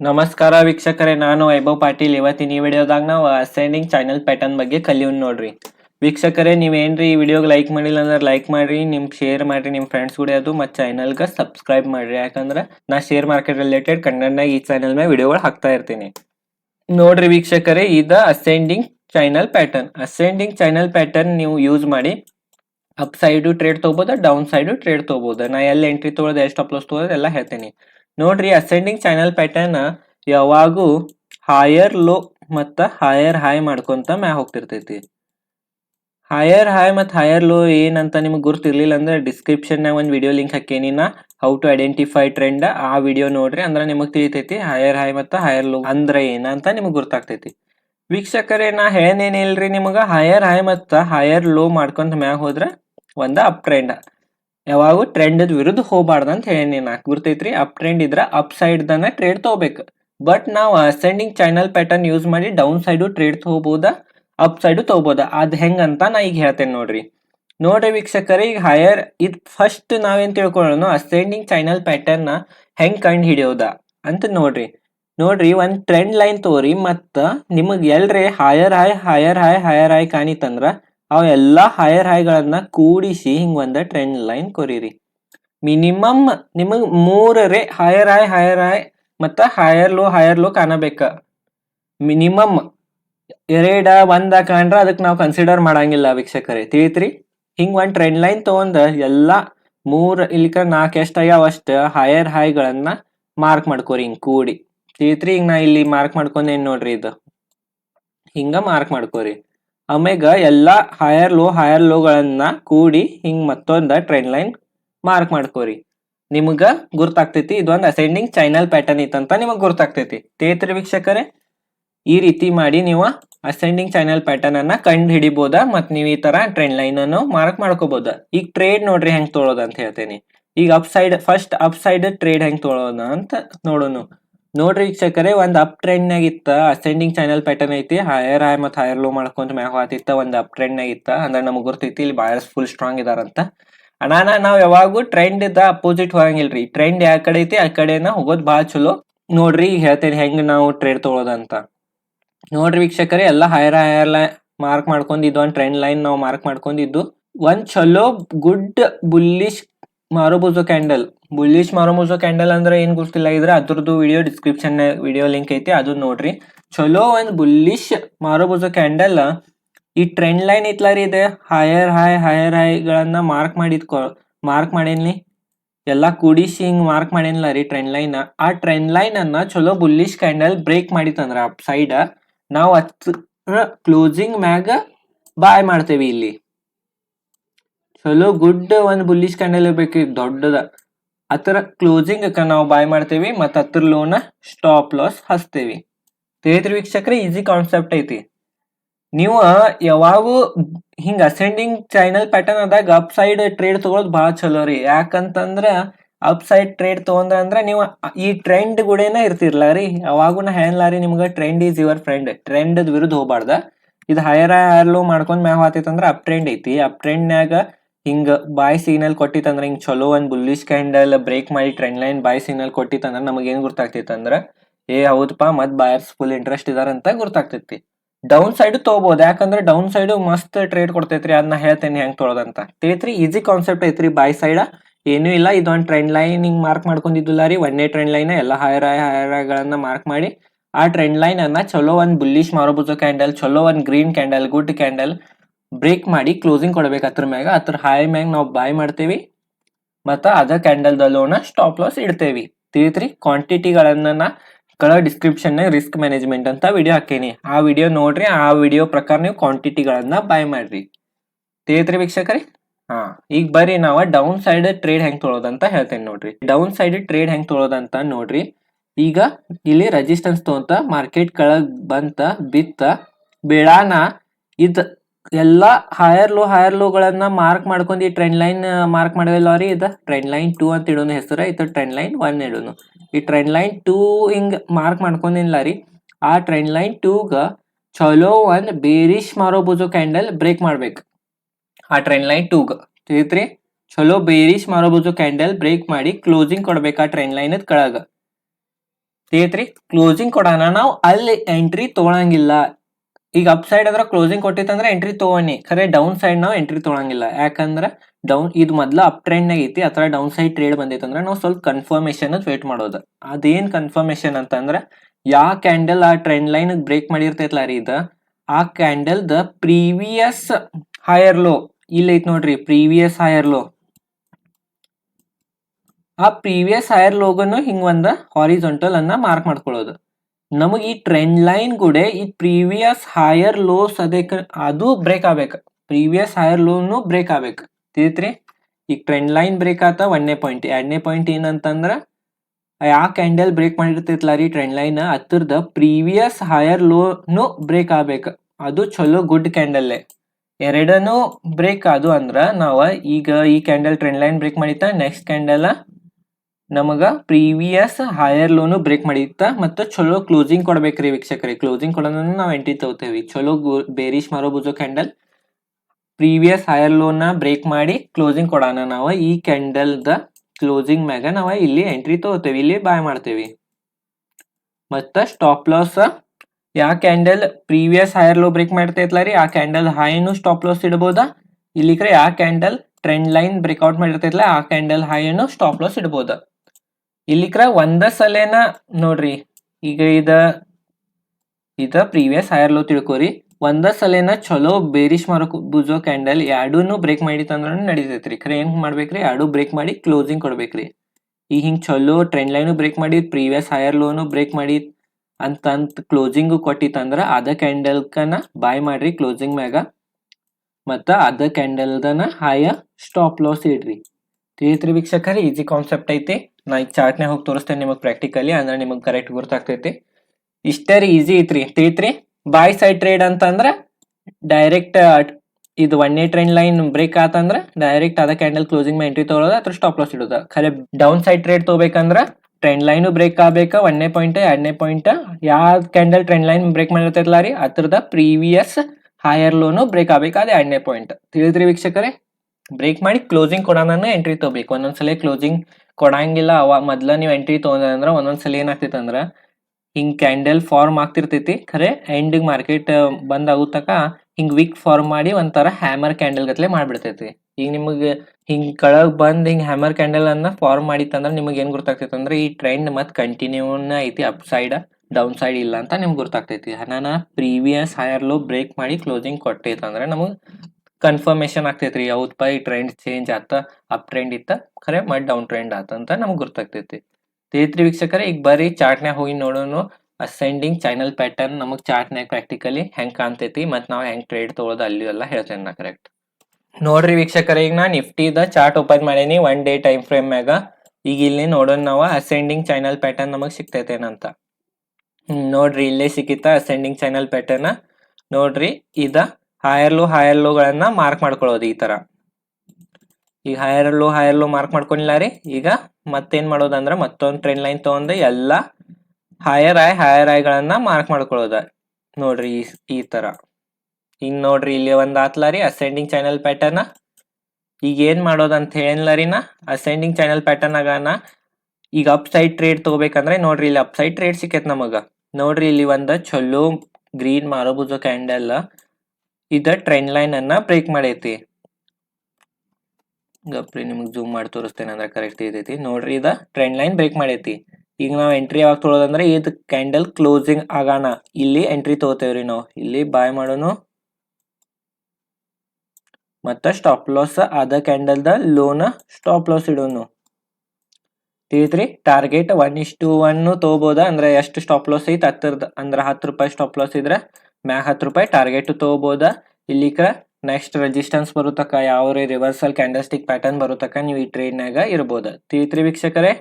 ನಮಸ್ಕಾರ ವೀಕ್ಷಕರೇ, ನಾನು ವೈಭವ್ ಪಾಟೀಲ್. ಇವತ್ತಿನ ಈ ವಿಡಿಯೋದಾಗ ನಾವು ಅಸೆಂಡಿಂಗ್ ಚಾನಲ್ ಪ್ಯಾಟರ್ನ್ ಬಗ್ಗೆ ಕಲಿಯೋನ್ ನೋಡ್ರಿ. ವೀಕ್ಷಕರೇ, ನೀವೇನ್ರಿ ಈ ವಿಡಿಯೋಗೆ ಲೈಕ್ ಮಾಡಿಲ್ಲ ಅಂದ್ರೆ ಲೈಕ್ ಮಾಡ್ರಿ ನಿಮ್ ಶೇರ್ ಮಾಡಿ ನಿಮ್ ಫ್ರೆಂಡ್ಸ್ ಕೂಡ ಅದು, ಮತ್ತು ಚಾನಲ್ಗೆ ಸಬ್ಸ್ಕ್ರೈಬ್ ಮಾಡ್ರಿ. ಯಾಕಂದ್ರೆ ನಾ ಶೇರ್ ಮಾರ್ಕೆಟ್ ರಿಲೇಟೆಡ್ ಕನ್ನಡನಾಗ ಈ ಚಾನಲ್ ಮೇಲೆ ವಿಡಿಯೋಗಳು ಹಾಕ್ತಾ ಇರ್ತೀನಿ. ನೋಡ್ರಿ ವೀಕ್ಷಕರೇ, ಇದ ascending channel pattern ascending channel pattern ನೀವು ಯೂಸ್ ಮಾಡಿ ಅಪ್ ಸೈಡು ಟ್ರೇಡ್ ತೊಗೋಬೋದ ಡೌನ್ ಸೈಡು ಟ್ರೇಡ್ ತೊಗೋಬೋದ. ನಾ ಎಲ್ಲಿ ಎಂಟ್ರಿ ತೊಗೊಳೋದು, ಎಷ್ಟು ಅಪ್ಲೋಸ್ ತೊಗೊಳೋದು, ಎಲ್ಲ ಹೇಳ್ತೀನಿ. ನೋಡ್ರಿ ಅಸೆಂಡಿಂಗ್ ಚಾನಲ್ ಪ್ಯಾಟರ್ನ್ ಯಾವಾಗೂ ಹಾಯರ್ ಲೋ ಮತ್ತ ಹಾಯರ್ ಹೈ ಮಾಡ್ಕೊಂತ ಮ್ಯಾಗ ಹೋಗ್ತಿರ್ತೈತಿ. ಹಾಯರ್ ಹೈ ಮತ್ತು ಹೈಯರ್ ಲೋ ಏನಂತ ನಿಮ್ಗೆ ಗುರ್ತಿರ್ಲಿಲ್ಲ ಅಂದ್ರೆ ಡಿಸ್ಕ್ರಿಪ್ಷನ್ನಾಗ ಒಂದು ವಿಡಿಯೋ ಲಿಂಕ್ ಹಾಕೇನಿ ನಾ. ಹೌ ಟು ಐಡೆಂಟಿಫೈ ಟ್ರೆಂಡ್ ಆ ವಿಡಿಯೋ ನೋಡ್ರಿ ಅಂದ್ರೆ ನಿಮಗೆ ತಿಳಿತೈತಿ ಹೈಯರ್ ಹೈ ಮತ್ತು ಹೈಯರ್ ಲೋ ಅಂದ್ರೆ ಏನಂತ ನಿಮಗೆ ಗುರ್ತಾಗ್ತೈತಿ. ವೀಕ್ಷಕರೇ, ನಾ ಹೇಳೇನಿಲ್ರಿ ನಿಮಗೆ ಹಾಯರ್ ಹೈ ಮತ್ತು ಹಾಯರ್ ಲೋ ಮಾಡ್ಕೊಂತ ಮ್ಯಾಗ ಹೋದ್ರೆ ಒಂದ ಅಪ್ ಟ್ರೆಂಡ್ ಯಾವಾಗೂ ಟ್ರೆಂಡ್ ವಿರುದ್ಧ ಹೋಗ್ಬಾರ್ದು ಅಂತ ಹೇಳಿ ನಾಲ್ಕು ಗುರ್ತೈತ್ರಿ ಅಪ್ ಟ್ರೆಂಡ್ ಇದ್ರ ಅಪ್ ಸೈಡ್ ದನ ಟ್ರೇಡ್ ತಗೋಬೇಕು. ಬಟ್ ನಾವು ಅಸೆಂಡಿಂಗ್ ಚಾನಲ್ ಪ್ಯಾಟರ್ನ್ ಯೂಸ್ ಮಾಡಿ ಡೌನ್ ಸೈಡು ಟ್ರೇಡ್ ತಗೋಬೋದ? ಅಪ್ ಸೈಡು ತಗೋಬೋದ? ಅದ್ ಹೆಂಗಂತ ನಾ ಈಗ ಹೇಳ್ತೇನೆ ನೋಡ್ರಿ. ನೋಡ್ರಿ ವೀಕ್ಷಕರೇ, ಈಗ ಹೈಯರ್ ಇದು ಫಸ್ಟ್ ನಾವೇನ್ ತಿಳ್ಕೊಳ್ಳೋಣ ಅಸೆಂಡಿಂಗ್ ಚಾನಲ್ ಪ್ಯಾಟರ್ನ್ ಹೆಂಗ್ ಕಂಡು ಹಿಡಿಯೋದ ಅಂತ ನೋಡ್ರಿ. ನೋಡ್ರಿ, ಒಂದ್ ಟ್ರೆಂಡ್ ಲೈನ್ ತೋರಿ ಮತ್ತ ನಿಮಗ್ ಎಲ್ರಿ higher high higher high higher high ಕಾಣಿತಂದ್ರ ಅವ್ ಎಲ್ಲಾ ಹೈಯರ್ ಹೈಗಳನ್ನ ಕೂಡಿಸಿ ಹಿಂಗ್ ಒಂದ ಟ್ರೆಂಡ್ ಲೈನ್ ಕೊರಿರಿ. ಮಿನಿಮಮ್ ನಿಮಗ್ ಮೂರರೆ ಹೈಯರ್ ಹೈ ಹೈಯರ್ ಹೈ ಮತ್ತ ಹೈಯರ್ ಲೋ ಹೈಯರ್ ಲೋ ಕಾಣಬೇಕ. ಮಿನಿಮಮ್ ಎರಡ, ಒಂದ ಕಾಣ್ರ ಅದಕ್ಕೆ ನಾವು ಕನ್ಸಿಡರ್ ಮಾಡಂಗಿಲ್ಲ ವೀಕ್ಷಕರೇ. ತಿಳಿತ್ರಿ? ಹಿಂಗ್ ಒಂದ್ ಟ್ರೆಂಡ್ ಲೈನ್ ತಗೊಂಡ್ ಎಲ್ಲಾ ಮೂರ್ ಇಲ್ಲಿಕ ನಾಲ್ಕು ಎಷ್ಟ್ ಆಗ್ಯಾವ ಅಷ್ಟ ಹೈಯರ್ ಹೈಗಳನ್ನ ಮಾರ್ಕ್ ಮಾಡ್ಕೋರಿ ಹಿಂಗ್ ಕೂಡಿ. ತಿಳಿತ್ರಿ? ಈಗ ನಾ ಇಲ್ಲಿ ಮಾರ್ಕ್ ಮಾಡ್ಕೊಂಡೇನ್ ನೋಡ್ರಿ ಇದು? ಹಿಂಗ ಮಾರ್ಕ್ ಮಾಡ್ಕೋರಿ. ಆಮ್ಯಾಗ ಎಲ್ಲಾ ಹೈಯರ್ ಲೋ ಹೈಯರ್ ಲೋಗಳನ್ನ ಕೂಡಿ ಹಿಂಗ್ ಮತ್ತೊಂದ ಟ್ರೆಂಡ್ ಲೈನ್ ಮಾರ್ಕ್ ಮಾಡ್ಕೋರಿ. ನಿಮಗ ಗುರ್ತಾಗ್ತೈತಿ, ಇದೊಂದು ಅಸೆಂಡಿಂಗ್ ಚೈನಲ್ ಪ್ಯಾಟರ್ನ್ ಇತ್ತಂತ ನಿಮಗ್ ಗುರ್ತಾಗ್ತೈತಿ. ತೇತ್ರಿ ವೀಕ್ಷಕರೇ, ಈ ರೀತಿ ಮಾಡಿ ನೀವು ಅಸೆಂಡಿಂಗ್ ಚೈನಲ್ ಪ್ಯಾಟರ್ನ್ ಅನ್ನ ಕಂಡು ಹಿಡಿಬೋದ ಮತ್ ನೀವು ಈ ತರ ಟ್ರೆಂಡ್ ಲೈನ್ ಅನ್ನು ಮಾರ್ಕ್ ಮಾಡ್ಕೋಬಹುದು ಈಗ ಟ್ರೇಡ್ ನೋಡ್ರಿ ಹೆಂಗ್ ತೊಳೋದು ಅಂತ ಹೇಳ್ತೇನೆ. ಈಗ up side first up side trade ಹೆಂಗ್ ತೊಳೋದ ಅಂತ ನೋಡೋಣ ನೋಡ್ರಿ ವೀಕ್ಷಕರೇ, ಒಂದು ಅಪ್ ಟ್ರೆಂಡ್ ನಾಗ ಇತ್ತ ಅಸೆಂಡಿಂಗ್ ಚಾನಲ್ ಪ್ಯಾಟರ್ನ್ ಐತಿ. ಹೈಯರ್ ಹೈ ಮತ್ ಹೈಯರ್ ಲೋ ಮಾಡ್ಕೊಂತ ಮ್ಯಾಗ ಹೋತಿತ್ತ ಒಂದ್ ಅಪ್ ಟ್ರೆಂಡ್ ನಾಗ ಇತ್ತ. ಅಂದ್ರೆ ನಮ್ಗೆ ಗೊತ್ತೈತಿ ಇಲ್ಲಿ ಬಾಯರ್ಸ್ ಫುಲ್ ಸ್ಟ್ರಾಂಗ್ ಇದಾರಂತ. ಅಣ್ಣಾನ ನಾವ್ ಯಾವಾಗೂ ಟ್ರೆಂಡ್ ಇದ್ದ ಅಪೋಸಿಟ್ ಹೋಗಂಗಿಲ್ರಿ. ಟ್ರೆಂಡ್ ಯಾವ ಕಡೆ ಐತಿ, ಆ ಕಡೆನ ಹೋಗೋದ್ ಬಾಳ ಚಲೋ. ನೋಡ್ರಿ ಹೇಳ್ತೇನೆ ಹೆಂಗ್ ನಾವು ಟ್ರೇಡ್ ತಗೊಳೋದಂತ. ನೋಡ್ರಿ ವೀಕ್ಷಕರೇ, ಎಲ್ಲ ಹೈಯರ್ ಹೈಯರ್ ಮಾರ್ಕ್ ಮಾಡ್ಕೊಂಡಿದ್ದು, ಒಂದ್ ಟ್ರೆಂಡ್ ಲೈನ್ ನಾವು ಮಾರ್ಕ್ ಮಾಡ್ಕೊಂಡಿದ್ದು. ಒಂದ್ ಚಲೋ good bullish marubozu candle. Bullish marubozu candle ಅಂದ್ರೆ ಏನ್ ಗೊತ್ತಿಲ್ಲ, ಇದ್ರೆ ಅದ್ರದ್ದು ವಿಡಿಯೋ ಡಿಸ್ಕ್ರಿಪ್ಷನ್ ವಿಡಿಯೋ ಲಿಂಕ್ ಐತಿ, ಅದು ನೋಡ್ರಿ. ಚಲೋ ಒಂದ್ ಬುಲ್ಲಿಶ್ ಮಾರೋಬುಜೋ ಕ್ಯಾಂಡಲ್, ಈ ಟ್ರೆಂಡ್ ಲೈನ್ ಇತ್ಲಾರಿ ಇದೆ. ಹೈಯರ್ ಹೈ ಹೈಯರ್ ಹೈಗಳನ್ನ ಮಾರ್ಕ್ ಮಾಡಿದ್ಕೊ ಮಾರ್ಕ್ ಮಾಡೇನಿ ಎಲ್ಲಾ ಕೂಡಿಸಿ ಹಿಂಗ್ ಮಾರ್ಕ್ ಮಾಡೇನಿಲ್ಲ ರೀ ಟ್ರೆಂಡ್ ಲೈನ್ ಆ ಟ್ರೆಂಡ್ ಲೈನ್ ಅನ್ನ ಚಲೋ ಬುಲ್ಲಿಶ್ ಕ್ಯಾಂಡಲ್ ಬ್ರೇಕ್ ಮಾಡಿತ್ತಂದ್ರ ಸೈಡ್ ನಾವು ಹತ್ರ ಕ್ಲೋಸಿಂಗ್ ಮ್ಯಾಗ ಬಾಯ್ ಮಾಡ್ತೇವಿ ಇಲ್ಲಿ. ಚಲೋ ಗುಡ್ ಒಂದ್ ಬುಲ್ಲಿಶ್ ಕ್ಯಾಂಡಲ್ ಇರ್ಬೇಕು ಈಗ ದೊಡ್ಡದ. ಅತರ ಕ್ಲೋಸಿಂಗ್ ನಾವು ಬಾಯ್ ಮಾಡ್ತೇವಿ, ಮತ್ತ ಹತ್ರ ಲೋನ ಸ್ಟಾಪ್ ಲಾಸ್ ಹಚ್ತೇವಿ. ತೇತ್ರ ವೀಕ್ಷಕರೇ ಈಸಿ ಕಾನ್ಸೆಪ್ಟ್ ಐತಿ. ನೀವು ಯಾವಾಗೂ ಹಿಂಗ ಅಸೆಂಡಿಂಗ್ ಚಾನಲ್ ಪ್ಯಾಟರ್ನ್ ಆದಾಗ ಅಪ್ ಸೈಡ್ ಟ್ರೇಡ್ ತಗೊಳೋದು ಬಹಳ ಚಲೋ ರೀ. ಯಾಕಂತಂದ್ರ ಅಪ್ ಸೈಡ್ ಟ್ರೇಡ್ ತಗೊಂಡ್ರ ಅಂದ್ರ ನೀವು ಈ ಟ್ರೆಂಡ್ ಗುಡೇನ ಇರ್ತಿರ್ಲ ರೀ. ಯಾವಾಗೂ ಹ್ಯಾಂಡ್ ಲಾರಿ ರೀ ನಿಮ್ಗ trend is your friend trend ವಿರುದ್ಧ ಹೋಗ್ಬಾರ್ದ. ಇದು ಹೈಯರ್ ಹೈಯರ್ ಲೋ ಮಾಡ್ಕೊಂಡ್ ಮ್ಯಾಗ ಹೋತೈತಂದ್ರ ಅಪ್ ಟ್ರೆಂಡ್ ಐತಿ. ಅಪ್ ಟ್ರೆಂಡ್ ನ್ಯಾಗ ಹಿಂಗ ಬಾಯ್ ಸಿಗ್ನಲ್ ಕೊಟ್ಟಿತ್ತಂದ್ರೆ ಹಿಂಗ್ ಚಲೋ ಒಂದ್ ಬುಲ್ಲಿಶ್ ಕ್ಯಾಂಡಲ್ ಬ್ರೇಕ್ ಮಾಡಿ ಟ್ರೆಂಡ್ ಲೈನ್ ಬಾಯ್ ಸಿಗ್ನಲ್ ಕೊಟ್ಟಿತ್ತಂದ್ರೆ ನಮಗ್ ಏನ್ ಗೊತ್ತಾಗ್ತಿತ್ತಂದ್ರೆ ಏ ಹೌದಪ್ಪ ಮತ್ ಬಾಯರ್ಸ್ ಫುಲ್ ಇಂಟ್ರೆಸ್ಟ್ ಇದಾರಂತ ಗುರ್ತಾಗ್ತೈತಿ ಡೌನ್ ಸೈಡ್ ತಗೋಬಹುದು ಯಾಕಂದ್ರೆ ಡೌನ್ ಸೈಡ್ ಮಸ್ತ್ ಟ್ರೇಡ್ ಕೊಡ್ತೈತ್ರಿ ಅದನ್ನ ಹೇಳ್ತೇನೆ ಹೆಂಗ್ ತೊಳೋದಂತ. ತಿಳಿತ್ರಿ ಈಸಿ ಕಾನ್ಸೆಪ್ಟ್ ಐತ್ರಿ ಬಾಯ್ ಸೈಡ್ ಏನೂ ಇಲ್ಲ, ಇದೊಂದ್ ಟ್ರೆಂಡ್ ಲೈನ್ ಹಿಂಗ್ ಮಾರ್ಕ್ ಮಾಡ್ಕೊಂಡಿದ್ದಿಲ್ಲ ರೀ, ಒಂದೇ ಟ್ರೆಂಡ್ ಲೈನ್ ಎಲ್ಲ ಹೈರ್ ಹೈರ್ಗಳನ್ನ ಮಾರ್ಕ್ ಮಾಡಿ, ಆ ಟ್ರೆಂಡ್ ಲೈನ್ ಅನ್ನ ಚಲೋ ಒಂದ್ ಬುಲ್ಲಿಶ್ ಮಾರೋಬುಜೋ ಕ್ಯಾಂಡಲ್ ಚಲೋ ಒಂದ್ green candle good candle break ಮಾಡಿ ಕ್ಲೋಸಿಂಗ್ ಕೊಡಬೇಕು ಅದ್ರ ಮ್ಯಾಗ. ಅದ್ರ ಹೈ ಮ್ಯಾಗ ನಾವು ಬಾಯ್ ಮಾಡ್ತೇವಿ. ಮತ್ತು ಅದ ಕ್ಯಾಂಡಲ್ ದಲ್ಲೋನ ಸ್ಟಾಪ್ ಲಾಸ್ ಇಡ್ತೇವಿ. ತಿಳಿತ್ರಿ ನಾ ಕಳ ಡಿಸ್ಕ್ರಿಪ್ಷನ್ ರಿಸ್ಕ್ ಮ್ಯಾನೇಜ್ಮೆಂಟ್ ಅಂತ ವಿಡಿಯೋ ಹಾಕೇನಿ. ಆ ವಿಡಿಯೋ ನೋಡ್ರಿ, ಆ ವಿಡಿಯೋ ಪ್ರಕಾರ ನೀವು ಕ್ವಾಂಟಿಟಿಗಳನ್ನ ಬಾಯ್ ಮಾಡ್ರಿ. ತಿಳಿತ್ರಿ ವೀಕ್ಷಕರಿ. ಹಾ, ಈಗ ಬರ್ರಿ ನಾವು ಡೌನ್ ಸೈಡ್ ಟ್ರೇಡ್ ಹೆಂಗ್ ತೊಳೋದಂತ ಹೇಳ್ತೇನೆ ನೋಡ್ರಿ. ಡೌನ್ ಸೈಡ್ ಟ್ರೇಡ್ ಹೆಂಗ್ ತೊಳೋದಂತ ನೋಡ್ರಿ. ಈಗ ಇಲ್ಲಿ ರೆಜಿಸ್ಟೆನ್ಸ್ ತೊಗೊಂತ ಮಾರ್ಕೆಟ್ ಕೆಳಗ್ ಬಂತ, ಬಿತ್ತ, ಬೆಳಾನ ಇದ್ ಎಲ್ಲಾ ಹೈಯರ್ ಲೋ ಹೈಯರ್ ಲೋಗಳನ್ನ ಮಾರ್ಕ್ ಮಾಡ್ಕೊಂಡು ಈ ಟ್ರೆಂಡ್ ಲೈನ್ ಮಾರ್ಕ್ ಮಾಡಲ್ಲ ರೀ ಇದ. ಟ್ರೆಂಡ್ ಲೈನ್ ಟೂ ಅಂತ ಇಡೋನು ಹೆಸರ, ಇದು ಟ್ರೆಂಡ್ ಲೈನ್ ಒನ್ ಇಡೋನು. ಈ ಟ್ರೆಂಡ್ ಲೈನ್ ಟೂ ಹಿಂಗ್ ಮಾರ್ಕ್ ಮಾಡ್ಕೊಂಡಿಲ್ಲ ರೀ ಆ ಟ್ರೆಂಡ್ ಲೈನ್ ಟೂಗ ಚಲೋ ಒಂದ್ bearish marubozu candle break ಮಾಡ್ಬೇಕು. ಆ ಟ್ರೆಂಡ್ ಲೈನ್ ಟೂಗ ತಿಳಿತ್ರಿ? ಚಲೋ bearish marubozu candle break ಮಾಡಿ ಕ್ಲೋಸಿಂಗ್ ಕೊಡ್ಬೇಕು ಆ ಟ್ರೆಂಡ್ ಲೈನ್ ಕೆಳಗ. ತಿಳಿತ್ರಿ? ಕ್ಲೋಸಿಂಗ್ ಕೊಡೋಣ ನಾವು ಅಲ್ಲಿ ಎಂಟ್ರಿ ತೊಗೊಳಂಗಿಲ್ಲ. ಈಗ ಅಪ್ ಸೈಡ್ ಅದ್ರ ಕ್ಲೋಸಿಂಗ್ ಕೊಟ್ಟಿತ್ತಂದ್ರೆ ಎಂಟ್ರಿ ತಗೋಣಿ ಖರೆ ಡೌನ್ ಸೈಡ್ ನಾವು ಎಂಟ್ರಿ ತೊಗೊಳಂಗಿಲ್ಲ. ಯಾಕಂದ್ರೆ ಡೌನ್ ಇದು ಮೊದ್ಲ ಅಪ್ ಟ್ರೆಂಡ್ನಾಗ ಐತಿ ಥರ ಡೌನ್ ಸೈಡ್ ಟ್ರೇಡ್ ಬಂದೈತಂದ್ರ ನಾವು ಸ್ವಲ್ಪ ಕನ್ಫರ್ಮೇಶನ್ ವೇಟ್ ಮಾಡೋದು. ಅದೇನ್ ಕನ್ಫರ್ಮೇಶನ್ ಅಂತಂದ್ರೆ ಯಾವ ಕ್ಯಾಂಡಲ್ ಆ ಟ್ರೆಂಡ್ ಲೈನ್ ಬ್ರೇಕ್ ಮಾಡಿರ್ತೈತಲ್ಲ ರೀ ಇದು? ಆ ಕ್ಯಾಂಡಲ್ ದ ಪ್ರೀವಿಯಸ್ ಹೈಯರ್ ಲೋ ಇಲ್ಲ ಐತ್ ನೋಡ್ರಿ ಪ್ರೀವಿಯಸ್ ಹೈಯರ್ ಲೋ ಆ ಪ್ರೀವಿಯಸ್ ಹೈಯರ್ ಲೋಗನು ಹಿಂಗ್ ಒಂದು ಹಾರಿಜೊಂಟಲ್ ಅನ್ನ ಮಾರ್ಕ್ ಮಾಡ್ಕೊಳ್ಳೋದು. ನಮಗ್ ಈ ಟ್ರೆಂಡ್ ಲೈನ್ ಕೂಡ ಈ ಪ್ರೀವಿಯಸ್ ಹೈಯರ್ ಲೋಸ್ ಅದಕ್ಕೆ, ಅದು ಬ್ರೇಕ್ ಆಗ್ಬೇಕು. ಪ್ರೀವಿಯಸ್ ಹೈಯರ್ ಲೋನು ಬ್ರೇಕ್ ಆಗ್ಬೇಕು. ತಿಳಿತ್ರಿ? ಈಗ ಟ್ರೆಂಡ್ ಲೈನ್ ಬ್ರೇಕ್ ಆತ, ಒಂದನೇ ಪಾಯಿಂಟ್ ಎರಡನೇ ಪಾಯಿಂಟ್ ಏನಂತಂದ್ರ, ಯಾ ಕ್ಯಾಂಡಲ್ ಬ್ರೇಕ್ ಮಾಡಿರ್ತೈತಲ್ಲ ರೀ ಟ್ರೆಂಡ್ ಲೈನ್ ಹತ್ತಿರದ ಪ್ರೀವಿಯಸ್ ಹೈಯರ್ ಲೋನು ಬ್ರೇಕ್ ಆಗ್ಬೇಕು. ಅದು ಚಲೋ ಗುಡ್ ಕ್ಯಾಂಡಲ್ ಎರಡನೂ ಬ್ರೇಕ್ ಅದು ಅಂದ್ರ, ನಾವು ಈಗ ಈ ಕ್ಯಾಂಡಲ್ ಟ್ರೆಂಡ್ ಲೈನ್ ಬ್ರೇಕ್ ಮಾಡಿತ್ತ ನೆಕ್ಸ್ಟ್ ಕ್ಯಾಂಡಲ್ ನಮಗ ಪ್ರೀವಿಯಸ್ ಹೈಯರ್ ಲೋನು ಬ್ರೇಕ್ ಮಾಡಿತ್ತ ಮತ್ತು ಚಲೋ ಕ್ಲೋಸಿಂಗ್ ಕೊಡ್ಬೇಕ್ರಿ ವೀಕ್ಷಕರಿ. ಕ್ಲೋಸಿಂಗ್ ಕೊಡೋದನ್ನು ನಾವು ಎಂಟ್ರಿ ತಗೋತೇವಿ. ಚಲೋ bearish marubozu candle previous higher ಲೋನ ಬ್ರೇಕ್ ಮಾಡಿ ಕ್ಲೋಸಿಂಗ್ ಕೊಡೋಣ ನಾವು. ಈ ಕ್ಯಾಂಡಲ್ ದ ಕ್ಲೋಸಿಂಗ್ ಮ್ಯಾಗ ನಾವು ಇಲ್ಲಿ ಎಂಟ್ರಿ ತಗೋತೇವಿ. ಇಲ್ಲಿ ಬಾಯ್ ಮಾಡ್ತೇವಿ. ಮತ್ತ ಸ್ಟಾಪ್ ಲಾಸ್ ಯಾ candle previous higher low break ಮಾಡ್ತೈತ್ಲ ರೀ? ಆ ಕ್ಯಾಂಡಲ್ ಹೈನು ಸ್ಟಾಪ್ ಲಾಸ್ ಇಡ್ಬೋದಾ? ಇಲ್ಲಿ ಕರೆ ಯಾ ಕ್ಯಾಂಡಲ್ ಟ್ರೆಂಡ್ ಲೈನ್ ಬ್ರೇಕ್ಔಟ್ ಮಾಡಿರ್ತೈತಲ್ಲ ಆ ಕ್ಯಾಂಡಲ್ ಹೈನು ಸ್ಟಾಪ್ ಲಾಸ್ ಇಡ್ಬೋದ? ಇಲ್ಲಿ ಕ್ರ ಒಂದ ಸಲೇನ ನೋಡ್ರಿ. ಈಗ ಇದ ಇದ ಪ್ರೀವಿಯಸ್ ಹೈಯರ್ ಲೋ ತಿಳ್ಕೊರಿ. ಒಂದ ಸಲೇನ ಚಲೋ bearish marubozu candle ಎರಡೂನು break ಮಾಡಿತ್ತಂದ್ರ ನಡೀತೈತ್ರಿ. ಖರೆ ಏನ್ ಮಾಡ್ಬೇಕ್ರಿ? ಎರಡೂ ಬ್ರೇಕ್ ಮಾಡಿ ಕ್ಲೋಸಿಂಗ್ ಕೊಡ್ಬೇಕ್ರಿ. ಈಗ ಹಿಂಗ್ ಚಲೋ ಟ್ರೆಂಡ್ ಲೈನು ಬ್ರೇಕ್ ಮಾಡಿ ಪ್ರೀವಿಯಸ್ ಹೈಯರ್ ಲೋನು ಬ್ರೇಕ್ ಮಾಡಿ ಅಂತ ಅಂತ ಕ್ಲೋಸಿಂಗ್ ಕೊಟ್ಟಿತ್ತಂದ್ರ ಅದ ಕ್ಯಾಂಡಲ್ಕನ ಬಾಯ್ ಮಾಡ್ರಿ ಕ್ಲೋಸಿಂಗ್ ಮ್ಯಾಗ. ಮತ್ತ ಅದ ಕ್ಯಾಂಡಲ್ದನ ಹಾಯ ಸ್ಟಾಪ್ ಲಾಸ್ ಇಡ್ರಿ. ತಿಳಿತ್ರಿ ವೀಕ್ಷಕರೇ ಈಜಿ ಕಾನ್ಸೆಪ್ಟ್ ಐತಿ. ನಾ ಈಗ ಚಾರ್ಟ್ನಾಗ ಹೋಗಿ ತೋರಿಸ್ತೇನೆ ನಿಮಗೆ ಪ್ರಾಕ್ಟಿಕಲಿ ಅಂದ್ರೆ ನಿಮಗೆ ಕರೆಕ್ಟ್ ಗೊತ್ತಾಗ್ತೈತಿ ಇಷ್ಟೇ ರೀ ಈಸಿ ಐತ್ರಿ. ತಿಳಿತ್ರಿ? ಬಾಯ್ ಸೈಡ್ ಟ್ರೇಡ್ ಅಂತಂದ್ರೆ ಡೈರೆಕ್ಟ್ ಇದು ಒನ್ನೇ ಟ್ರೆಂಡ್ ಲೈನ್ ಬ್ರೇಕ್ ಆತಂದ್ರೆ ಡೈರೆಕ್ಟ್ ಅದ ಕ್ಯಾಂಡಲ್ ಕ್ಲೋಸಿಂಗ್ ಮೇಲೆ ಎಂಟ್ರಿ ತಗೊಳ್ಳೋದು ಅಥವಾ ಸ್ಟಾಪ್ ಲಾಸ್ ಇಡೋದು. ಖರೆ ಡೌನ್ ಸೈಡ್ ಟ್ರೇಡ್ ತಗೋಬೇಕಂದ್ರ ಟ್ರೆಂಡ್ ಲೈನು ಬ್ರೇಕ್ ಆಗಬೇಕು ಒಂದನೇ ಪಾಯಿಂಟ್ ಎರಡನೇ ಪಾಯಿಂಟ್ ಯಾವ ಕ್ಯಾಂಡಲ್ ಟ್ರೆಂಡ್ ಲೈನ್ ಬ್ರೇಕ್ ಮಾಡಿರ್ತೈತಲ್ಲ ರೀ ಅದ್ರದ ಪ್ರೀವಿಯಸ್ ಹೈಯರ್ ಲೋನು ಬ್ರೇಕ್ ಆಗಬೇಕು, ಅದೇ ಎರಡನೇ ಪಾಯಿಂಟ್ ತಿಳಿದ್ರಿ ವೀಕ್ಷಕರೇ? ಬ್ರೇಕ್ ಮಾಡಿ ಕ್ಲೋಸಿಂಗ್ ಕೊಡೋಣ ಎಂಟ್ರಿ ತಗೋಬೇಕು. ಒಂದೊಂದ್ಸಲ ಕ್ಲೋಸಿಂಗ್ ಕೊಡಂಗಿಲ್ಲ. ಅವ ಮೊದ್ಲ ನೀವು ಎಂಟ್ರಿ ತಗೊಂಡ್ರ ಒಂದೊಂದ್ಸಲ ಏನಾಗ್ತೈತೆ ಅಂದ್ರ ಹಿಂಗ್ ಕ್ಯಾಂಡಲ್ ಫಾರ್ಮ್ ಆಗ್ತಿರ್ತೈತಿ. ಖರೆ ಎಂಡ್ ಮಾರ್ಕೆಟ್ ಬಂದ್ ಆಗು ತಕ ಹಿಂಗ್ ವಿಕ್ ಫಾರ್ಮ್ ಮಾಡಿ ಒಂಥರ ಹ್ಯಾಮರ್ ಕ್ಯಾಂಡಲ್ ಗತ್ಲೆ ಮಾಡ್ಬಿಡ್ತೈತಿ. ಈಗ ನಿಮಗೆ ಹಿಂಗ್ ಕೆಳಗ್ ಬಂದ್ ಹಿಂಗ್ ಹ್ಯಾಮರ್ ಕ್ಯಾಂಡಲ್ ಅನ್ನ ಫಾರ್ಮ್ ಮಾಡಿತ್ತಂದ್ರ ನಿಮಗೆ ಏನ್ ಗೊತ್ತಾಗ್ತೈತಿ ಅಂದ್ರೆ ಈ ಟ್ರೆಂಡ್ ಮತ್ ಕಂಟಿನ್ಯೂನ ಐತಿ ಅಪ್ ಸೈಡ್ ಡೌನ್ ಸೈಡ್ ಇಲ್ಲ ಅಂತ ನಿಮ್ಗೆ ಗೊತ್ತಾಗ್ತೈತಿ ಹಣನ ಪ್ರೀವಿಯಸ್ ಹೈಯರ್ ಲೋ ಬ್ರೇಕ್ ಮಾಡಿ ಕ್ಲೋಸಿಂಗ್ ಕೊಟ್ಟೈತಂದ್ರೆ ನಮಗೆ ಕನ್ಫರ್ಮೇಶನ್ ಆಗ್ತೈತ್ರಿ ಯಾವ್ದಪ್ಪ ಈ ಟ್ರೆಂಡ್ ಚೇಂಜ್ ಆತ ಅಪ್ ಟ್ರೆಂಡ್ ಇತ್ತ, ಖರೆ ಮತ್ತೆ ಡೌನ್ ಟ್ರೆಂಡ್ ಆತ ಅಂತ ನಮ್ಗೆ ಗೊತ್ತಾಗ್ತೈತಿ ತಿಳಿತ್ರಿ ವೀಕ್ಷಕರೇ, ಈಗ ಬರೀ ಚಾರ್ಟ್ನ್ಯಾಗ ಹೋಗಿ ನೋಡೋಣ ಅಸೆಂಡಿಂಗ್ ಚಾನಲ್ ಪ್ಯಾಟರ್ನ್ ನಮಗೆ ಚಾರ್ಟ್ನ್ಯಾಗ ಪ್ರಾಕ್ಟಿಕಲಿ ಹೆಂಗ್ ಕಾಣ್ತೈತಿ ಮತ್ತು ನಾವು ಹೆಂಗ್ ಟ್ರೇಡ್ ತೊಗೊಳೋದು ಅಲ್ಲಿ ಎಲ್ಲ ಹೇಳ್ತೇನೆ ನಾ ಕರೆಕ್ಟ್ ನೋಡ್ರಿ ವೀಕ್ಷಕರೇ, ಈಗ ನಾ ನಿಫ್ಟಿದ ಚಾರ್ಟ್ ಓಪನ್ ಮಾಡೇನಿ ಒನ್ ಡೇ ಟೈಮ್ ಫ್ರೇಮ್ ಮ್ಯಾಗ. ಈಗ ಇಲ್ಲಿ ನೋಡೋಣ ನಾವು ಅಸೆಂಡಿಂಗ್ ಚಾನಲ್ ಪ್ಯಾಟರ್ನ್ ನಮಗೆ ಸಿಕ್ತೈತೇನಂತ ನೋಡ್ರಿ ಇಲ್ಲೇ ಸಿಕ್ಕಿತ್ತ ಅಸೆಂಡಿಂಗ್ ಚಾನಲ್ ಪ್ಯಾಟರ್ನ್ ನೋಡ್ರಿ, ಇದ ಹೈಯರ್ ಲೋ ಹೈಯರ್ ಲೋಗಳನ್ನ ಮಾರ್ಕ್ ಮಾಡ್ಕೊಳ್ಳೋದು ಈ ತರ. ಈಗ higher low higher low mark ಮಾಡ್ಕೊಂಡಿಲ್ಲ ರೀ. ಈಗ ಮತ್ತೇನ್ ಮಾಡೋದಂದ್ರೆ ಮತ್ತೊಂದು ಟ್ರೆಂಡ್ ಲೈನ್ ತಗೊಂಡು ಎಲ್ಲ ಹೈಯರ್ ಐ ಹೈಯರ್ ಐಗಳನ್ನ ಮಾರ್ಕ್ ಮಾಡ್ಕೊಳ್ಳೋದ. ನೋಡ್ರಿ ಈ- ತರ. ಈಗ ನೋಡ್ರಿ ಇಲ್ಲಿ ಒಂದ್ ಆತ್ಲ ರೀ ಅಸೆಂಡಿಂಗ್ ಚಾನಲ್ ಪ್ಯಾಟರ್ನ್ ಈಗ ಏನ್ ಮಾಡೋದಂತ ರೀ ನಾ. ಅಸೆಂಡಿಂಗ್ ಚಾನಲ್ ಪ್ಯಾಟರ್ನ್ ಆಗನ. ಈಗ ಅಪ್ ಸೈಡ್ ಟ್ರೇಡ್ ತಗೋಬೇಕಂದ್ರೆ ನೋಡ್ರಿ ಇಲ್ಲಿ ಅಪ್ ಸೈಡ್ ಟ್ರೇಡ್ ಸಿಕ್ಕೈತ್ ನಮಗ. ನೋಡ್ರಿ ಇಲ್ಲಿ ಒಂದ ಚಲೋ ಗ್ರೀನ್ ಮಾರೋಬುಜೋ ಕ್ಯಾಂಡಲ್ ಇದ ಟ್ರೆಂಡ್ ಲೈನ್ ಅನ್ನ ಬ್ರೇಕ್ ಮಾಡೈತಿ. ಗಪ್ರಿ, ನಿಮ್ಗೆ ಜೂಮ್ ಮಾಡಿ ತೋರಿಸ್ತೇನೆ ಅಂದ್ರೆ ಕರೆಕ್ಟ್ ಇದೈತಿ ನೋಡ್ರಿ, ಇದ ಟ್ರೆಂಡ್ ಲೈನ್ ಬ್ರೇಕ್ ಮಾಡೈತಿ. ಈಗ ನಾವು ಎಂಟ್ರಿ ಯಾವಾಗ ತೊಳೋದಂದ್ರೆ ಇದು ಕ್ಯಾಂಡಲ್ ಕ್ಲೋಸಿಂಗ್ ಆಗೋಣ ಇಲ್ಲಿ ಎಂಟ್ರಿ ತಗೋತೇವ್ರಿ ನಾವು. ಇಲ್ಲಿ ಬಾಯ್ ಮಾಡೋನು. ಮತ್ತ ಸ್ಟಾಪ್ ಲಾಸ್ ಅದ ಕ್ಯಾಂಡಲ್ ದ ಲೋನ ಸ್ಟಾಪ್ ಲಾಸ್ ಇಡೋನು. ತಿಳಿತ್ರಿ ಟಾರ್ಗೆಟ್ ಒನ್ ಇಷ್ಟು ಒನ್ ತಗೋಬೋದ? ಅಂದ್ರೆ ಎಷ್ಟು ಸ್ಟಾಪ್ ಲಾಸ್ ಐತಿ? ಹತ್ತರದ, ಅಂದ್ರೆ ಹತ್ತು ರೂಪಾಯಿ ಸ್ಟಾಪ್ ಲಾಸ್ ಇದ್ರೆ ಮ್ಯಾಗ ಹತ್ತು ರೂಪಾಯಿ ಟಾರ್ಗೆಟ್ ತೊಗೋಬೋದ? ಇಲ್ಲಿಕ ನೆಕ್ಸ್ಟ್ ರೆಜಿಸ್ಟೆನ್ಸ್ ಬರುತ್ತಕ, ಯಾವ ರಿವರ್ಸಲ್ ಕ್ಯಾಂಡಲ್ಸ್ಟಿಕ್ ಪ್ಯಾಟರ್ನ್ ಬರುತ್ತಕ ನೀವು ಈ ಟ್ರೇಡ್ನಾಗ ಇರ್ಬೋದ. ತಿಳಿತ್ರಿ ವೀಕ್ಷಕರೇ.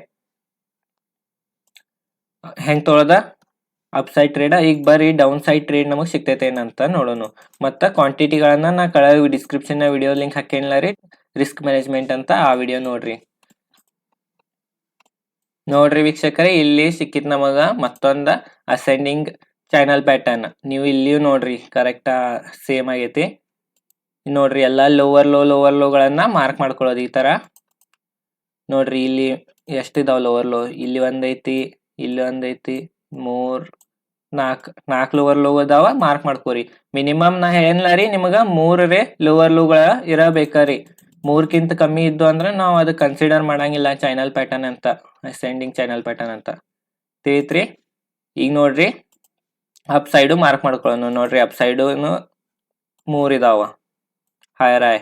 ಹೆಂಗ್ ತೊಗೊಳದ ಅಪ್ ಸೈಡ್ ಟ್ರೇಡ್ ಈಗ ಬರೀ ಡೌನ್ ಸೈಡ್ ಟ್ರೇಡ್ ನಮಗೆ ಸಿಗ್ತೈತೆ ಏನಂತ ನೋಡೋಣ ಮತ್ತ ಕ್ವಾಂಟಿಟಿಗಳನ್ನ ನಾ ಕಳ ಡಿಸ್ಕ್ರಿಪ್ಷನ್ ವಿಡಿಯೋ ಲಿಂಕ್ ಹಾಕೇನಿಲ್ಲ ರೀ. ರಿಸ್ಕ್ ಮ್ಯಾನೇಜ್ಮೆಂಟ್ ಅಂತ ಆ ವಿಡಿಯೋ ನೋಡ್ರಿ. ನೋಡ್ರಿ ವೀಕ್ಷಕರೇ, ಇಲ್ಲಿ ಸಿಕ್ಕಿತ್ ನಮಗ ಮತ್ತೊಂದ ಅಸೆಂಡಿಂಗ್ ಚಾನಲ್ ಪ್ಯಾಟರ್ನ್ ನೀವು ಇಲ್ಲಿಯೂ ನೋಡ್ರಿ ಕರೆಕ್ಟ್ ಸೇಮ್ ಆಗೈತಿ. ನೋಡ್ರಿ ಎಲ್ಲ ಲೋವರ್ ಲೋ ಲೋವರ್ ಲೋಗಳನ್ನ ಮಾರ್ಕ್ ಮಾಡ್ಕೊಳ್ಳೋದು ಈ ತರ. ನೋಡ್ರಿ ಇಲ್ಲಿ ಎಷ್ಟಿದಾವ ಲೋವರ್ ಲೋ ಇಲ್ಲಿ ಒಂದೈತಿ ಇಲ್ಲಿ ಒಂದೈತಿ ಮೂರು ನಾಲ್ಕ್ ನಾಲ್ಕ್ ಲೋವರ್ ಲೋ ಅದಾವ ಮಾರ್ಕ್ ಮಾಡ್ಕೋರಿ. ಮಿನಿಮಮ್ ನಾ ಏನಿಲ್ಲ ರೀ, ನಿಮಗ ಮೂರರೇ ಲೋವರ್ ಲೋಗಳ ಇರಬೇಕರಿ ಮೂರ್ಕಿಂತ ಕಮ್ಮಿ ಇದ್ದು ಅಂದ್ರೆ ನಾವು ಅದು ಕನ್ಸಿಡರ್ ಮಾಡಂಗಿಲ್ಲ ಚಾನಲ್ ಪ್ಯಾಟರ್ನ್ ಅಂತ ಸೆಂಡಿಂಗ್ ಚಾನಲ್ ಪ್ಯಾಟರ್ನ್ ಅಂತ. ತಿಳಿತ್ರಿ? ಈಗ ನೋಡ್ರಿ. ಅಪ್ ಸೈಡು ಮಾರ್ಕ್ ಮಾಡ್ಕೊಳ್ಳೋಣ ನೋಡ್ರಿ. ಅಪ್ ಸೈಡು ಮೂರು ಇದಾವ. ಹೈರ್ ಐ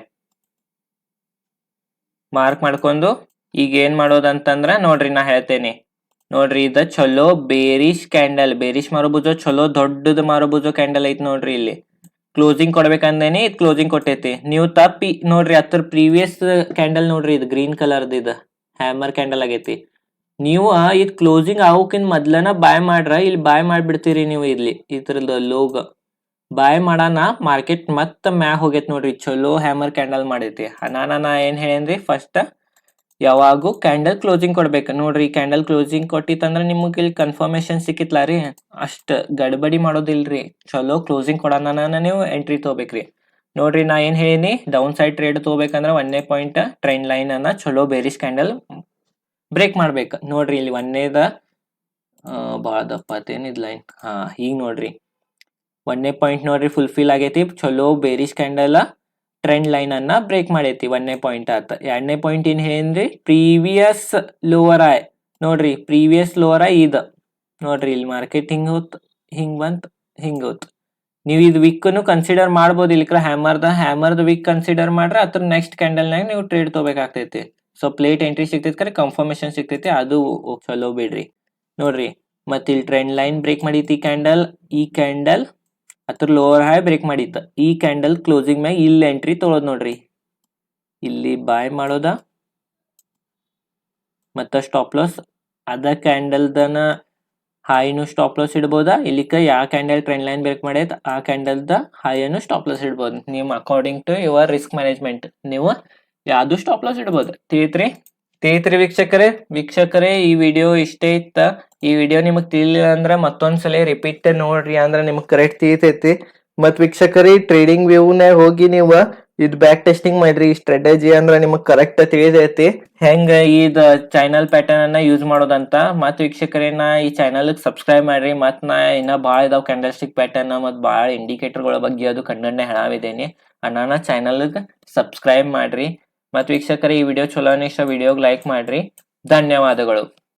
ಮಾರ್ಕ್ ಮಾಡ್ಕೊಂಡು ಈಗ ಏನ್ ಮಾಡೋದಂತಂದ್ರ ನೋಡ್ರಿ ನಾ ಹೇಳ್ತೇನೆ. ನೋಡ್ರಿ ಇದ ಚಲೋ ಬೇರಿಶ್ ಕ್ಯಾಂಡಲ್ ಬೇರಿಶ್ ಮಾರುಬುಜೋ ಚಲೋ ದೊಡ್ಡದ ಮಾರುಬುಜೋ ಕ್ಯಾಂಡಲ್ ಐತಿ ನೋಡ್ರಿ ಇಲ್ಲಿ. ಕ್ಲೋಸಿಂಗ್ ಕೊಡ್ಬೇಕಂದೇನೆ ಇದು ಕ್ಲೋಸಿಂಗ್ ಕೊಟ್ಟೈತಿ. ನೀವು ತಪ್ಪಿ ನೋಡ್ರಿ ಅದ್ರ ಪ್ರೀವಿಯಸ್ ಕ್ಯಾಂಡಲ್ ನೋಡ್ರಿ ಇದು ಗ್ರೀನ್ ಕಲರ್ದ ಇದು. ಹ್ಯಾಮರ್ ಕ್ಯಾಂಡಲ್ ಆಗೈತಿ. ನೀವು ಇದು ಕ್ಲೋಸಿಂಗ್ ಆಗೋಕಿನ ಮೊದ್ಲನ ಬಾಯ್ ಮಾಡ್ರ ಇಲ್ಲಿ ಬಾಯ್ ಮಾಡಿಬಿಡ್ತೀರಿ ನೀವು ಇಲ್ಲಿ ಇದ್ರದ್ದು ಲೋಗ. ಬಾಯ್ ಮಾಡಾನ ಮಾರ್ಕೆಟ್ ಮತ್ತ ಮ್ಯಾ ಹೋಗೈತೆ ನೋಡ್ರಿ, ಚಲೋ ಹ್ಯಾಮರ್ ಕ್ಯಾಂಡಲ್ ಮಾಡೈತಿ ನಾನು ನಾ ಏನ್ ಹೇಳೇನ್ರಿ ಫಸ್ಟ್ ಯಾವಾಗೂ ಕ್ಯಾಂಡಲ್ ಕ್ಲೋಸಿಂಗ್ ಕೊಡ್ಬೇಕು. ನೋಡ್ರಿ ಕ್ಯಾಂಡಲ್ ಕ್ಲೋಸಿಂಗ್ ಕೊಟ್ಟಿತ್ತಂದ್ರೆ ನಿಮಗೆ ಇಲ್ಲಿ ಕನ್ಫರ್ಮೇಶನ್ ಸಿಕ್ಕಿತ್ಲಾ ರೀ? ಅಷ್ಟ ಗಡ್ಬಡಿ ಮಾಡೋದಿಲ್ರಿ. ಚಲೋ ಕ್ಲೋಸಿಂಗ್ ಕೊಡೋಣ ನೀವು ಎಂಟ್ರಿ ತೊಗೋಬೇಕ್ರಿ. ನೋಡ್ರಿ, ನಾ ಏನು ಹೇಳಿನಿ ಡೌನ್ ಸೈಡ್ ಟ್ರೇಡ್ ತೊಗೋಬೇಕಂದ್ರೆ ಒಂದೇ ಪಾಯಿಂಟ್ ಟ್ರೈನ್ ಲೈನ್ ಅನ್ನ ಚಲೋ ಬೇರಿಸ್ ಕ್ಯಾಂಡಲ್ ಬ್ರೇಕ್ ಮಾಡ್ಬೇಕು. ನೋಡ್ರಿ ಇಲ್ಲಿ ಒಂದೇದ ಭಾಳ ದಪ್ಪ ಆತೇನ್ ಇದು ಲೈನ್ ಹಾ ಈಗ ನೋಡ್ರಿ. ಒಂದನೇ ಪಾಯಿಂಟ್ ನೋಡ್ರಿ ಫುಲ್ಫಿಲ್ ಆಗೈತಿ. ಚಲೋ ಬೇರಿಶ್ ಕ್ಯಾಂಡಲ್ ಟ್ರೆಂಡ್ ಲೈನ್ ಅನ್ನ ಬ್ರೇಕ್ ಮಾಡೈತಿ ಒಂದನೇ ಪಾಯಿಂಟ್ ಆತ. ಎರಡನೇ ಪಾಯಿಂಟ್ ಏನ್ ಏನ್ರಿ ಪ್ರೀವಿಯಸ್ ಲೋವರ್ ಆಯ್ ನೋಡ್ರಿ ಪ್ರೀವಿಯಸ್ ಲೋವರ್ ಆಯ್ ಇದ. ನೋಡ್ರಿ ಇಲ್ಲಿ ಮಾರ್ಕೆಟ್ ಹಿಂಗ್ ಹೋತ್ ಹಿಂಗ್ ಬಂತ್ ಹಿಂಗ್ ಹೋತ್. ನೀವು ಇದು ವಿಕ್ ಕನ್ಸಿಡರ್ ಮಾಡ್ಬೋದು. ಇಲ್ಲಿ ಹ್ಯಾಮರ್ದ ಹ್ಯಾಮರ್ದ ವಿಕ್ ಕನ್ಸಿಡರ್ ಮಾಡ್ರೆ ಅದ್ರ ನೆಕ್ಸ್ಟ್ ಕ್ಯಾಂಡಲ್ನಾಗ ನೀವು ಟ್ರೇಡ್ ತಗೋಬೇಕಾಗ್ತೈತಿ. ಸೊ ಪ್ಲೇಟ್ ಎಂಟ್ರಿ ಸಿಗ್ತೈತಿ ಕರೆ? ಕನ್ಫರ್ಮೇಶನ್ ಸಿಗ್ತೈತಿ. ಅದು ಚಲೋ ಬಿಡ್ರಿ. ನೋಡ್ರಿ, ಮತ್ತೆ ಇಲ್ಲಿ ಟ್ರೆಂಡ್ ಲೈನ್ ಬ್ರೇಕ್ ಮಾಡೈತಿ ಕ್ಯಾಂಡಲ್ ಈ ಕ್ಯಾಂಡಲ್ ಅದ್ರ ಲೋವರ್ ಹೈ ಬ್ರೇಕ್ ಮಾಡಿತ್ತು ಈ ಕ್ಯಾಂಡಲ್ ಕ್ಲೋಸಿಂಗ್ ಮ್ಯಾಗ ಇಲ್ಲಿ ಎಂಟ್ರಿ ತೊಳೋದು ನೋಡ್ರಿ. ಇಲ್ಲಿ ಬಾಯ್ ಮಾಡೋದ, ಮತ್ತ ಸ್ಟಾಪ್ ಲಾಸ್ ಅದ ಕ್ಯಾಂಡಲ್ದನ ಹೈನು ಸ್ಟಾಪ್ ಲಾಸ್ ಇಡ್ಬೋದಾ? ಇಲ್ಲಿಕ ಯಾವ ಕ್ಯಾಂಡಲ್ ಟ್ರೆಂಡ್ ಲೈನ್ ಬ್ರೇಕ್ ಮಾಡೈತ್ ಆ ಕ್ಯಾಂಡಲ್ದ ಹೈಯನ್ನು ಸ್ಟಾಪ್ ಲಾಸ್ ಇಡ್ಬೋದು. ನಿಮ್ಮ according to your risk management ನೀವು ಯಾವ್ದು ಸ್ಟಾಪ್ ಲಾಸ್ ಇಡ್ಬೋದು? ತಿಳಿತ್ರಿ ತಿಳಿತ್ರಿ ವೀಕ್ಷಕರೇ ವೀಕ್ಷಕರೇ ಈ ವಿಡಿಯೋ ಇಷ್ಟೇ ಇತ್ತ. ಈ ವಿಡಿಯೋ ನಿಮಗೆ ತಿಳಿಲಿಲ್ಲ ಅಂದ್ರೆ ಮತ್ತೊಂದ್ಸಲ ರಿಪೀಟ್ ನೋಡ್ರಿ ಅಂದ್ರೆ ನಿಮಗೆ ಕರೆಕ್ಟ್ ತಿಳಿತೈತಿ. ಮತ್ ವೀಕ್ಷಕರಿ ಟ್ರೇಡಿಂಗ್ ವ್ಯೂನ ಹೋಗಿ ನೀವು ಇದು ಬ್ಯಾಕ್ ಟೆಸ್ಟಿಂಗ್ ಮಾಡ್ರಿ. ಈ ಸ್ಟ್ರಾಟಜಿ ಅಂದ್ರೆ ನಿಮಗೆ ಕರೆಕ್ಟ್ ತಿಳಿದೈತಿ ಹೆಂಗ ಈ ಚಾನಲ್ ಪ್ಯಾಟರ್ನ್ ಅನ್ನ ಯೂಸ್ ಮಾಡೋದಂತ? ಮತ್ ವೀಕ್ಷಕರೇ ನಾ ಈ ಚಾನಲ್ ಸಬ್ಸ್ಕ್ರೈಬ್ ಮಾಡ್ರಿ. ಮತ್ ನಾ ಇನ್ನ ಬಾಳ ಇದಾವ್ ಕ್ಯಾಂಡಲ್ಸ್ಟಿಕ್ ಪ್ಯಾಟರ್ನ್ ಮತ್ ಬಾಳ ಇಂಡಿಕೇಟರ್ಗಳ ಬಗ್ಗೆ ಅದು ಕಣ್ಣನ್ನೇ ಹೇಳಾವಿದ್ದೇನೆ ಅಣ್ಣ ಚಾನಲ್ ಸಬ್ಸ್ಕ್ರೈಬ್ ಮಾಡ್ರಿ. ಮತ್ ವೀಕ್ಷಕರೇ ಈ ವಿಡಿಯೋ ಚಲೋ ಇಷ್ಟ ವಿಡಿಯೋಗೆ ಲೈಕ್ ಮಾಡ್ರಿ. ಧನ್ಯವಾದಗಳು.